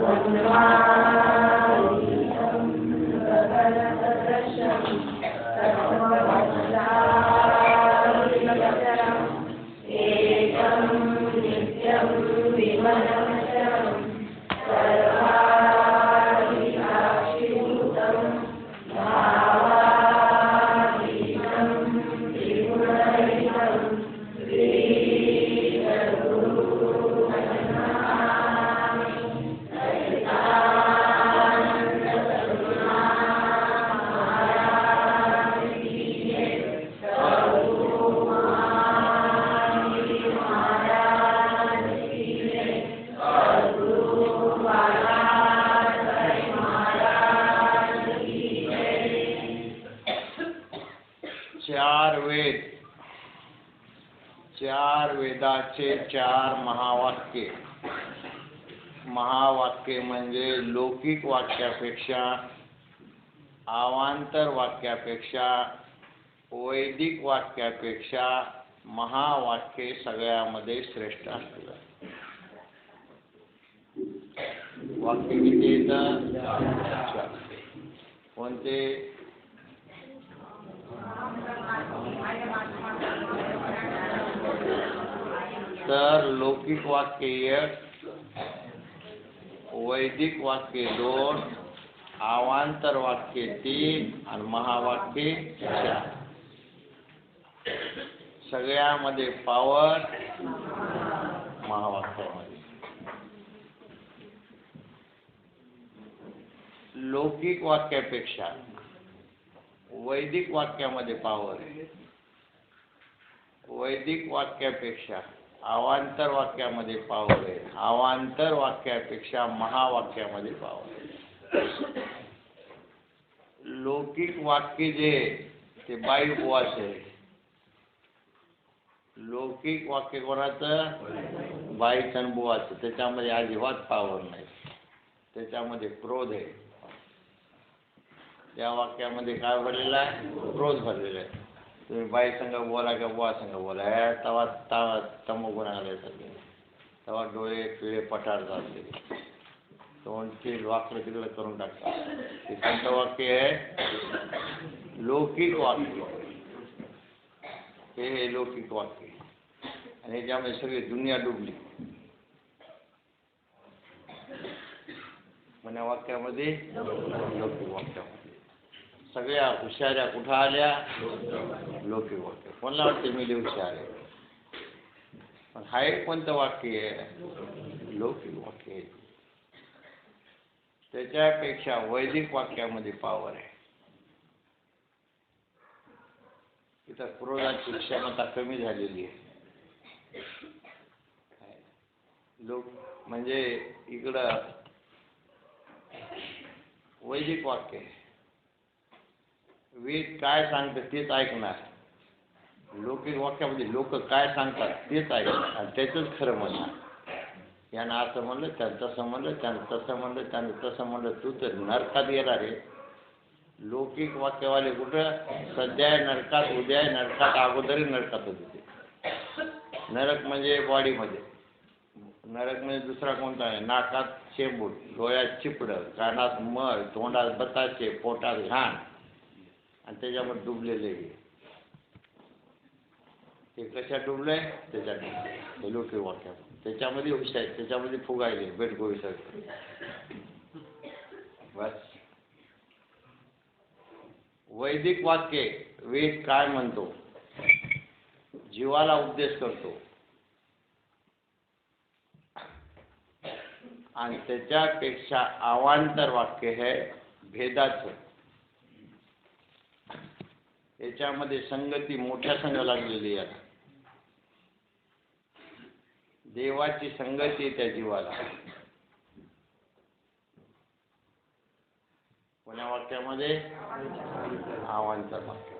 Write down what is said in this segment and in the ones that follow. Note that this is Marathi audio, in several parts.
والرعي أنبأنا الشمس فأخرجت चार वेदाचे चार महावाक्ये. महावाक्य म्हणजे लौकिक वाक्यापेक्षा आवांतर वाक्यापेक्षा वैदिक वाक्यापेक्षा महावाक्ये सगळ्यामध्ये श्रेष्ठ असतात वाक्य किती येतं? कोणते? तर लौकिक वाक्य एक वैदिक वाक्य दोन अवांतर वाक्य तीन आणि महावाक्य चार. सगळ्यामध्ये पावर महावाक्यामध्ये. लौकिक वाक्यापेक्षा वैदिक वाक्यामध्ये पावर वैदिक वाक्यापेक्षा अवांतर वाक्यामध्ये पावर आहे. अवांतर वाक्यापेक्षा महावाक्यामध्ये पावर आहे. लौकिक वाक्य जे ते बाई उपवास आहे. लौकिक वाक्य कोणाचं? बाई आणि त्याच्यामध्ये अजिबात पावर नाही. त्याच्यामध्ये क्रोध आहे. त्या वाक्यामध्ये काय भरलेला आहे? क्रोध भरलेला आहे. तुम्ही बाई संघ बोला का बुवा संघ बोला ह्या तवा तवा तमो आले सगळे. तवा डोळे पिळे पठार जाते तोंड ते वाकडं तिकडं करून टाकतात. ते कोणतं वाक्य आहे? लौकिक वाक्य. हे हे लौकिक वाक्य. आणि याच्यामध्ये सगळी दुनिया डुबली. म्हण्या वाक्यामध्ये लौकिक वाक्यामध्ये. सगळ्या हुशाऱ्या कुठं आल्या लौकिक वाक्य कोणाला वाटते मी हुशार? आहे पण हा एक कोणतं वाक्य आहे? लौकिक वाक्य आहे त्याच्यापेक्षा वैदिक वाक्यामध्ये पावर आहे. इथं क्रोधाची क्षमता कमी झालेली आहे. लोक, म्हणजे इकडं वैदिक वाक्य आहे. वेद काय सांगतं तेच ऐकणार. लौकिक वाक्यामध्ये लोक काय सांगतात तेच ऐकणार. आणि त्याचंच खरं म्हणणार. यानं असं म्हणलं त्यानं तसं म्हणलं त्यानं तसं म्हणलं त्यानं तसं म्हणलं. तू तर नरकात येणार आहे. लौकिक वाक्यवाले कुठं? सध्या नरकात उद्या नरकात अगोदरही नरकात होते ते. नरक म्हणजे बॉडीमध्ये. नरक म्हणजे दुसरा कोणता आहे? नाकात शेंबूट डोळ्यात चिपडं कानात मळ तोंडात बताचे पोटात घाण. आणि त्याच्यामध्ये डुबलेले ते कशा डुबलंय? त्याच्यात. हे लोके वाक्यात. त्याच्यामध्ये हुशार आहेत. त्याच्यामध्ये फुगायले बेटगोळी सगळं बस. वैदिक वाक्य वेद काय म्हणतो? जीवाला उपदेश करतो. आणि त्याच्यापेक्षा अवांतर वाक्य हे भेदाचं. त्याच्यामध्ये संगती मोठ्या संघ लागलेली आहे देवाची संगती त्या जीवाला. कोण्या वाक्यामध्ये? आव्हानचा वाक्य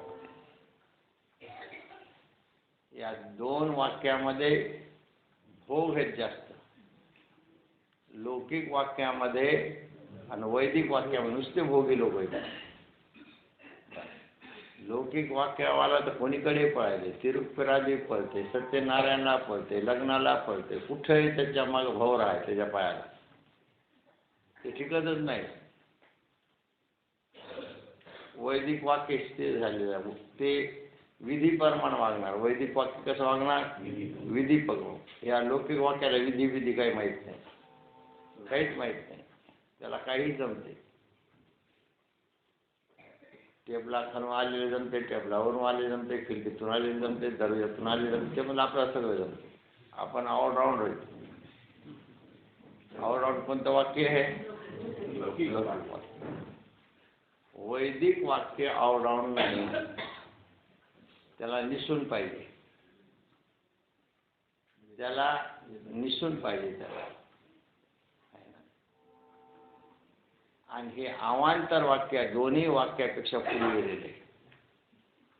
या दोन वाक्यामध्ये भोग आहेत जास्त. लौकिक वाक्यामध्ये आणि वैदिक वाक्यामध्ये नुसते भोगी लोक येतात लौकिक वाक्यावाला तर कोणीकडे पळायले तिरुपराजी पळते सत्यनारायणला पळते लग्नाला पळते कुठेही त्याच्यामागे भाऊ आहे त्याच्या पायाला. ते टिकतच नाही. वैदिक वाक्य स्थिर झालेलं आहे. ते विधी प्रमाण वागणार. वैदिक वाक्य कसं वागणार? विधी पकडून. या लौकिक वाक्याला विधी विधी काही माहीत नाही. काहीच माहीत नाही. त्याला काही जमते. टेबला आलेले जमते टेबलावरून आले जमते खिडकीतून आले जमते दरवाजातून आले जमते म्हणजे आपल्याला सगळं जमते आपण ऑलराऊंड होईल ऑलराऊंड कोणतं वाक्य आहे वैदिक वाक्य ऑलराऊंड नाही। त्याला निसून पाहिजे त्याला निसून पाहिजे त्याला आणि हे अवांतर वाक्य दोन्ही वाक्यापेक्षा पुढे गेलेले.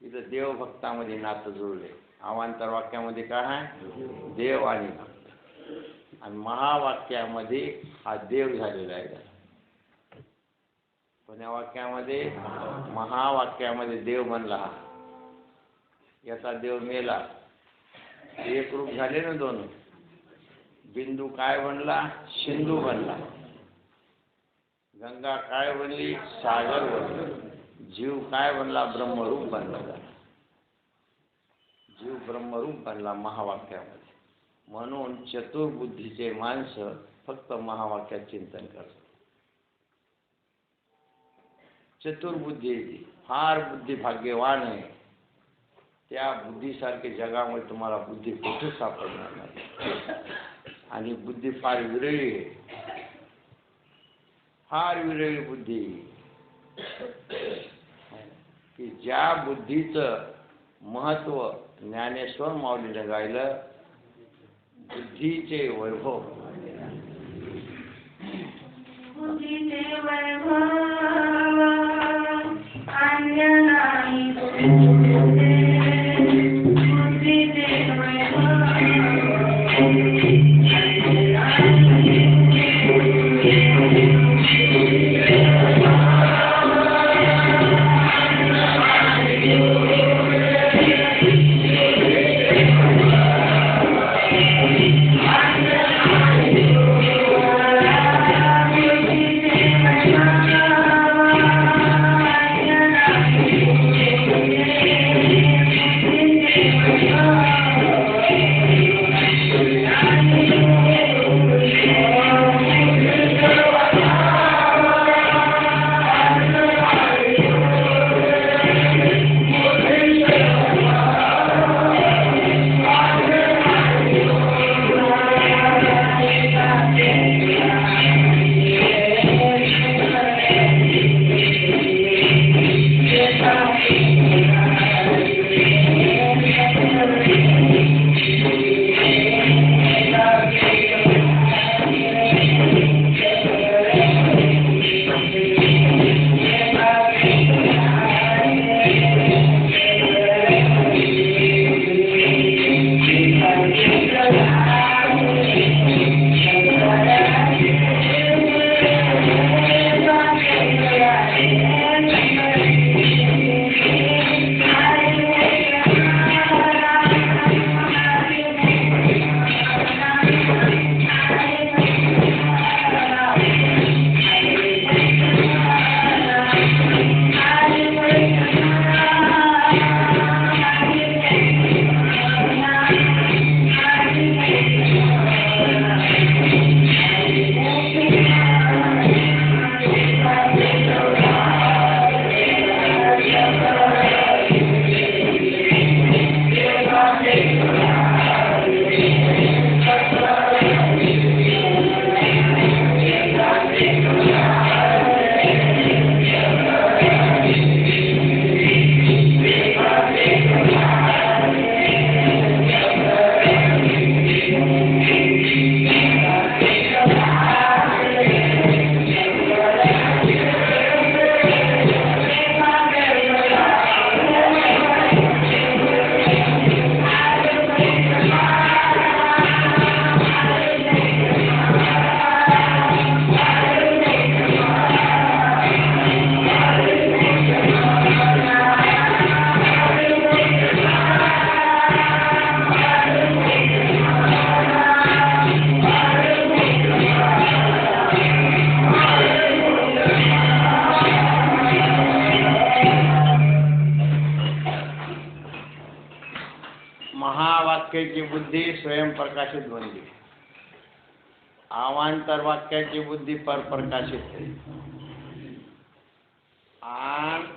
इथं देवभक्तामध्ये नातं जुळले. अवांतर वाक्यामध्ये काय आहे? देव आणि भक्त. आणि महावाक्यामध्ये हा देव झालेला आहे कोण्या वाक्यामध्ये? महावाक्यामध्ये देव बनला हा. याचा देव मेला. एक रूप झाले ना दोन. बिंदू काय बनला? सिंधू बनला. गंगा काय बनली? सागर बनला. जीव काय बनला? ब्रह्मरूप बनला. जीव ब्रह्मरूप बनला महावाक्यामध्ये. म्हणून चतुर्बुद्धीचे माणसं फक्त महावाक्यात चिंतन करतात. चतुर्बुद्धी फार बुद्धी भाग्यवान आहे. त्या बुद्धीसारखे जगामध्ये तुम्हाला बुद्धी कुठे सापडणार नाही. आणि बुद्धी फार विरळी आहे. फार विरळी बुद्धी. की ज्या बुद्धीचं महत्त्व ज्ञानेश्वर माऊलीने गायलं बुद्धीचे वैभव. बुद्धीचे वैभव स्वयंप्रकाशित बनली अवांतर वाक्याची बुद्धी परप्रकाशित आणि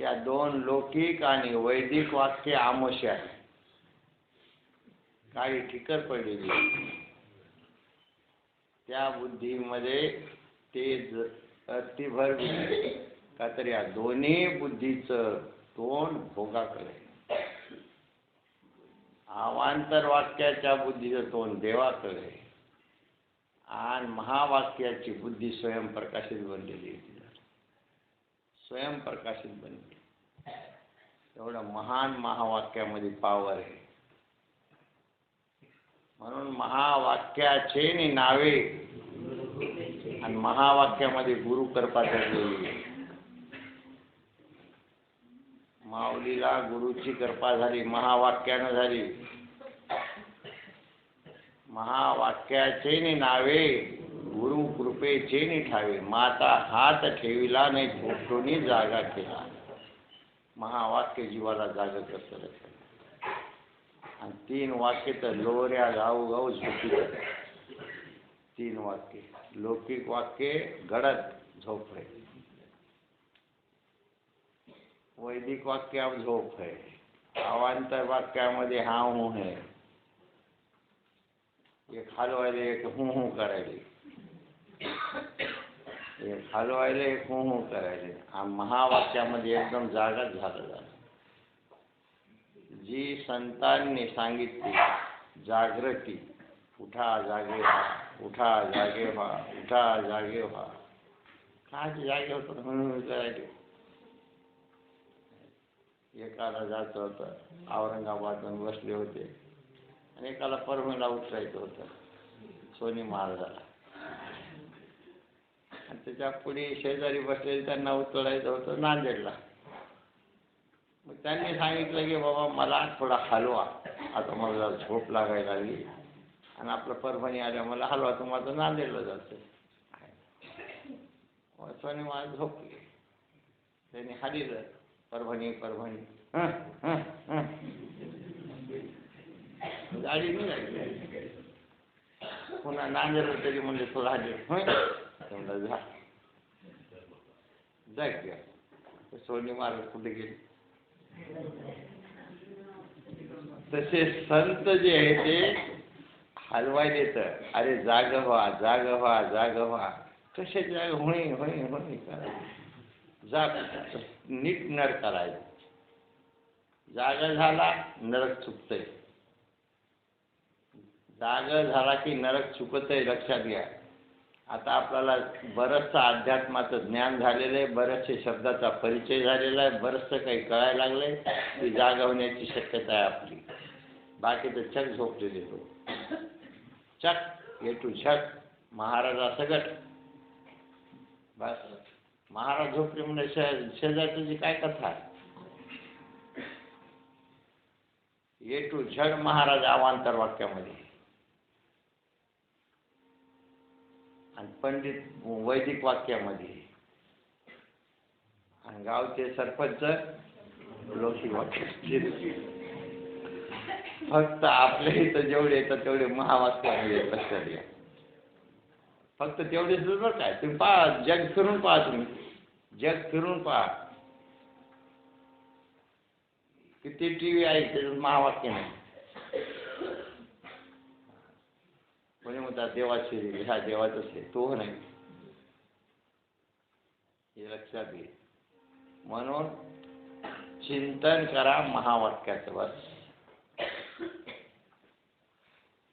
या दोन लौकिक आणि वैदिक वाक्य आमोश आहे काही ठिकर पडलेली त्या बुद्धीमध्ये ते अतिभर का तर या दोन्ही बुद्धीचं तोंड भोगाकडे अवांतर वाक्याच्या बुद्धीचं तोंड देवाकडे आणि महावाक्याची बुद्धी स्वयंप्रकाशित बनलेली आहे स्वयंप्रकाशित बनली. एवढं महान महावाक्यामध्ये पावर आहे. म्हणून महावाक्याचे नावे आणि महावाक्यामध्ये गुरु कृपा ठरलेली आहे माऊलीला गुरुची कृपा झाली महावाक्यानं झाली. महावाक्याचे नि नावे गुरु कृपेचे नि ठावे. माता हात ठेविला नाही फोटोनी जागा केला. महावाक्य जीवाला जागा कसं आणि तीन वाक्य तर लोऱ्या गाऊ गाऊ झोपी तीन वाक्य. लौकिक वाक्य गडद झोपडे वैदिक वाक्यात झोप है। अवांतर वाक्यामध्ये हा हूँ। है एक हलवायला एक हूँ हूँ करायले। एक हलवायला एक हूँ हूँ करायले। आणि महावाक्यामध्ये एकदम जागाच झालं झालं जी संतांनी सांगितली, जागृती, उठा, जागे व्हा, उठा, जागे व्हा, उठा, जागे व्हा. काय जागे होतं? म्हणून करायचे एकाला जायचं होतं. औरंगाबादहून बसले होते. आणि एकाला परभणीला उतरायचं होतं. सोनी महाराजाला. आणि त्याच्या पुढे शेजारी बसलेले त्यांना उतरायचं होतं नांदेडला. मग त्यांनी सांगितलं की बाबा मला थोडा हलवा. आता मला जरा झोप लागायला लागली. आणि आपलं परभणी आल्या मला हलवा तर माझं नांदेडला जातं सोनी महाराज झोपले. त्यांनी हालिलं परभणी परभणी. हं, हं, हं. गाडी निघाली पुन्हा नांदेड तरी म्हणजे तो राहिले म्हणलं जा. जा की सोनी मार्ग कुठे गेले? तसे संत जे आहे ते हलवाय देतं अरे जाग व्हा जाग व्हा जाग व्हा. कसे जाग? होणे होई होणी जाग नीट नर करायचं. जागा झाला नरक चुकतंय जागा झाला की नरक चुकतंय लक्षात घ्या. आता आपल्याला बरंचसं अध्यात्माचं ज्ञान झालेलं आहे बऱ्याचशा शब्दाचा परिचय झालेला आहे बरंचसं काही कळायला लागलंय की जागा होण्याची शक्यता आहे आपली. बाकी तर चक झोपलेले तो चक ये टू छक महाराजा सगट बस. महाराज झोपडी म्हणजे शे शेजारची काय कथा आहे? ये टू झड महाराज अवांतर वाक्यामध्ये. आणि पंडित वैदिक वाक्यामध्ये. आणि गावचे सरपंच लोकी वाक्य फक्त आपल्या इथं जेवढे येतात तेवढे महावाक्यामध्ये लक्षात घ्या फक्त तेवढेच बरं काय तुम्ही पहा जग फिरून पहा तुम्ही. जग फिरून पहा. किती टी व्ही आहे त्याच्यात महावाक्य नाही. कोणी म्हणतात देवाचे ह्या देवाचंच आहे तो नाही. हे लक्षात घे. म्हणून चिंतन करा महावाक्याचं बस.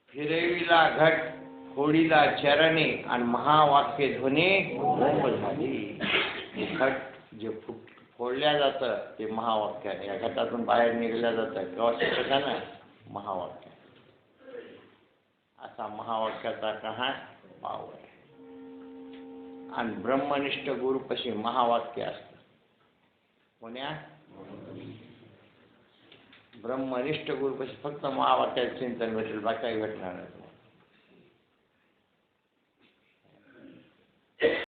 फिरविला घट. होळीला चरणे आणि महावाक्य ध्वने बोंब झाली. घट जे फुट फोडल्या जातं ते महावाक्याने या घटातून बाहेर निघल्या जातं. किंवा शिक्षकानं महावाक्य असा महावाक्याचा कहा पावर आहे. आणि ब्रह्मनिष्ठ गुरुपशी महावाक्य असतं. कोण्या? ब्रह्मनिष्ठ गुरुपशी फक्त महावाक्याचं चिंतन भेटेल. बाकी काही भेटणार नाही.